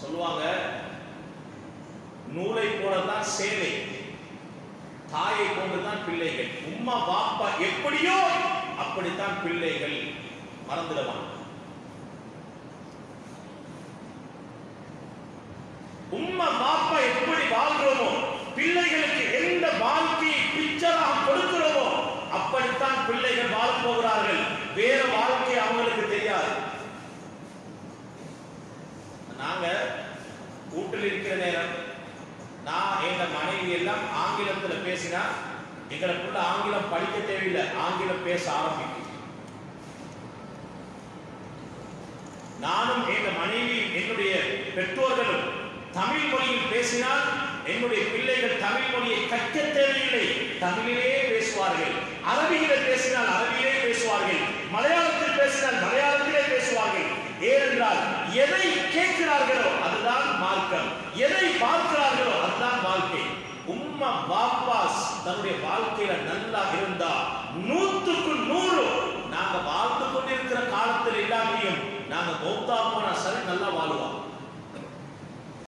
சொல்லுவாங்க நூலை போலதான் சேலை தாயை போன்றுதான் பிள்ளைகள். உம்மா பாப்பா எப்படியோ அப்படித்தான் பிள்ளைகள் மறந்துடுவான் வீட்டில் இருக்கிற நேரம் நான் எங்கள் மனைவி எல்லாம் ஆங்கிலத்துல பேசினா எங்களுக்குள்ள ஆங்கிலம் படிக்க தேவையில்லை. ஆங்கிலம் பேச ஆரம்பிக்கும். நானும் எங்க மனைவி என்னுடைய பெற்றோர்களும் தமிழ் மொழியில் பேசினால் என்னுடைய பிள்ளைகள் தமிழ் மொழியை கற்க தேவையில்லை. தமிழிலே பேசுவார்கள். அரபியில் பேசினால் அரபியிலே பேசுவார்கள். உம்மா தன்னுடைய வாழ்க்கையில நல்லா இருந்தா நூத்துக்கு நூறு நாங்க வாழ்ந்து கொண்டிருக்கிற காலத்தில் இல்லாமையும் நாங்க மௌத்தா போனா சரி நல்லா வாழுவோம்.